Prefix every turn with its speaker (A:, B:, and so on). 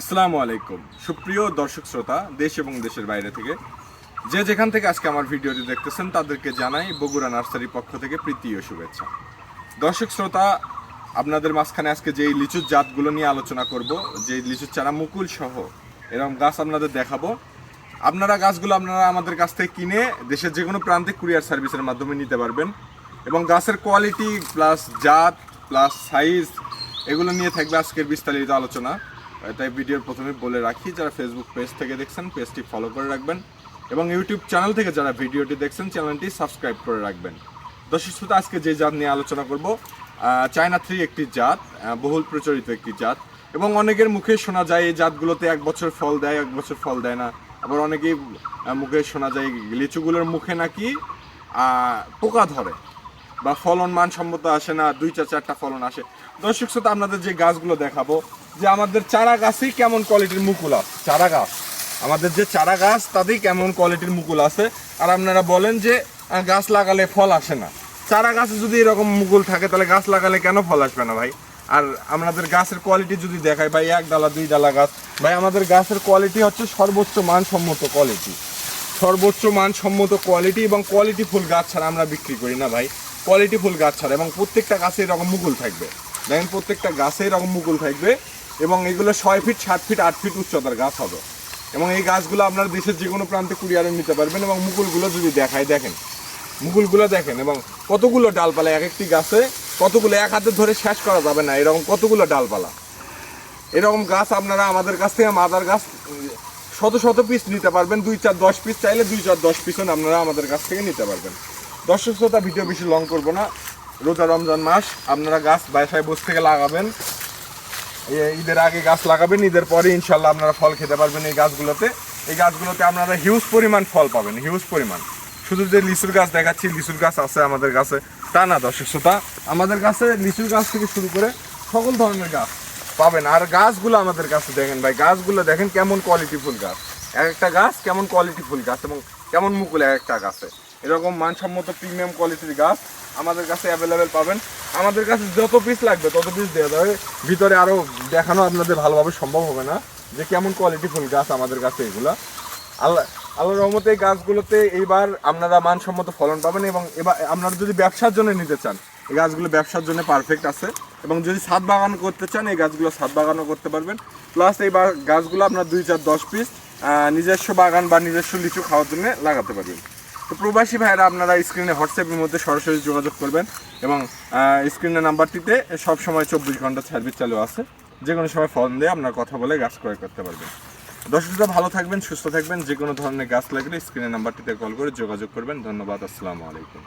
A: আসসালামু আলাইকুম। সুপ্রিয় দর্শক শ্রোতা, দেশ এবং দেশের বাইরে থেকে, যে যেখান থেকে আজকে আমার ভিডিওটি দেখতেছেন, তাদেরকে জানাই বগুড়া নার্সারির পক্ষ থেকে প্রীতি ও শুভেচ্ছা। দর্শক শ্রোতা, আপনাদের মাঝখানে আজকে যেই লিচুর জাতগুলো নিয়ে আলোচনা করব যে লিচুর চারা মুকুল সহ, এরকম গাছ আপনাদের দেখাবো। আপনারা গাছগুলো আপনারা আমাদের কাছ থেকে কিনে দেশের যে কোনো প্রান্তে কুরিয়ার সার্ভিসের মাধ্যমে নিতে পারবেন এবং গাছের কোয়ালিটি, প্লাস জাত, প্লাস সাইজ, এগুলো নিয়ে থাকবে আজকের বিস্তারিত আলোচনা। তাই ভিডিওর প্রথমে বলে রাখি, যারা ফেসবুক পেজ থেকে দেখছেন পেজটি ফলো করে রাখবেন এবং ইউটিউব চ্যানেল থেকে যারা ভিডিওটি দেখছেন চ্যানেলটি সাবস্ক্রাইব করে রাখবেন। দর্শক শ্রোতা আজকে যে জাত নিয়ে আলোচনা করব চায়না থ্রি একটি জাত বহুল প্রচলিত একটি জাত এবং অনেকের মুখে শোনা যায় এই জাতগুলোতে এক বছর ফল দেয়, এক বছর ফল দেয় না। আবার অনেকেই মুখে শোনা যায় লিচুগুলোর মুখে নাকি পোকা ধরে বা ফলন মানসম্মত আসে না দুইটা চারটা ফলন আসে। দর্শক শ্রোতা আপনাদের যে গাছগুলো দেখাবো যে আমাদের চারা গাছই কেমন কোয়ালিটির মুকুল আছে? চারা গাছ আমাদের যে চারা গাছ তাতেই কেমন কোয়ালিটির মুকুল আছে। আর আপনারা বলেন যে গাছ লাগালে ফল আসে না। চারা গাছে যদি এরকম মুকুল থাকে, তাহলে গাছ লাগালে কেন ফল আসবে না ভাই? আর আমাদের গাছের কোয়ালিটি যদি দেখায়, ভাই, এক ডালা, দুই ডালা গাছ। ভাই, আমাদের গাছের কোয়ালিটি হচ্ছে সর্বোচ্চ মানসম্মত কোয়ালিটি সর্বোচ্চ মানসম্মত কোয়ালিটি এবং কোয়ালিটি ফুল গাছ ছাড়া আমরা বিক্রি করি না ভাই। কোয়ালিটি ফুল গাছ ছাড়া এবং প্রত্যেকটা গাছে এরকম মুকুল থাকবে। দেখেন, প্রত্যেকটা গাছে এরকম মুকুল থাকবে। এবং এগুলো ছয় ফিট সাত ফিট আট ফিট উচ্চতার গাছ হবে। এবং এই গাছগুলো আপনার দেশের যে কোনো প্রান্তে কুরিয়ারে নিতে পারবেন এবং মুকুলগুলো যদি দেখায়, দেখেন। মুকুলগুলো দেখেন, এবং কতগুলো ডালপালা এক একটি গাছে, কতগুলো এক হাতে ধরে শেষ করা যাবে না, এরকম কতগুলো ডালপালা। এরকম গাছ আপনারা আমাদের কাছ থেকে মাদার গাছ, শত শত পিস নিতে পারবেন, দুই চার দশ পিস চাইলে দুই চার দশ পিসও আপনারা আমাদের কাছ থেকে নিতে পারবেন। দর্শক শ্রোতা ভিডিও বেশি লং করব না। রোজা রমজান মাস, আপনারা গাছ বাসায় বসে থেকে লাগাবেন ঈদের আগে গাছ লাগাবেন, ঈদের পরে ইনশাল্লাহ আপনারা ফল খেতে পারবেন এই গাছগুলোতে। এই গাছগুলোতে আপনারা হিউজ পরিমাণ ফল পাবেন, হিউজ পরিমাণ। শুধু যে লিচুর গাছ দেখাচ্ছি, লিচুর গাছ আছে আমাদের কাছে তা না দর্শক শ্রোতা। আমাদের কাছে লিচুর গাছ থেকে শুরু করে সকল ধরনের গাছ পাবেন। আর গাছগুলো আমাদের কাছে দেখেন ভাই, গাছগুলো দেখেন কেমন কোয়ালিটি ফুল গাছ। এক একটা গাছ কেমন কোয়ালিটি ফুল গাছ এবং কেমন মুকুল এক একটা গাছে। এরকম মানসম্মত প্রিমিয়াম কোয়ালিটির গাছ আমাদের কাছে অ্যাভেলেবেল পাবেন। আমাদের কাছে যত পিস লাগবে, তত পিস দেওয়া যাবে। ভিতরে আরও দেখানো আপনাদের ভালোভাবে সম্ভব হবে না যে কেমন কোয়ালিটি ফুল গাছ আমাদের কাছে এগুলা। আল্লাহ আল্লাহ রহমতে এই গাছগুলোতে এইবার আপনারা মানসম্মত ফলন পাবেন এবং এবার আপনারা যদি ব্যবসার জন্য নিতে চান, এই গাছগুলো ব্যবসার জন্য পারফেক্ট আছে। এবং যদি ছাদ বাগান করতে চান, এই গাছগুলো ছাদ বাগানও করতে পারবেন। প্লাস এই গাছগুলো আপনার দুই চার দশ পিস নিজস্ব বাগান বা নিজস্ব লিচু খাওয়ার জন্য লাগাতে পারবেন। তো প্রবাসী ভাইয়েরা আপনারা স্ক্রিনে হোয়াটসঅ্যাপের মধ্যে সরাসরি যোগাযোগ করবেন এবং স্ক্রিনের নাম্বারটিতে সব সময় চব্বিশ ঘণ্টা সার্ভিস চালু আছে। যে কোনো সময় ফোন দিয়ে আপনার কথা বলে গাছ ক্রয় করতে পারবেন। দর্শকরা ভালো থাকবেন, সুস্থ থাকবেন যে কোনো ধরনের গাছ লাগলে স্ক্রিনের নাম্বারটিতে কল করে যোগাযোগ করবেন। ধন্যবাদ, আসসালামু আলাইকুম।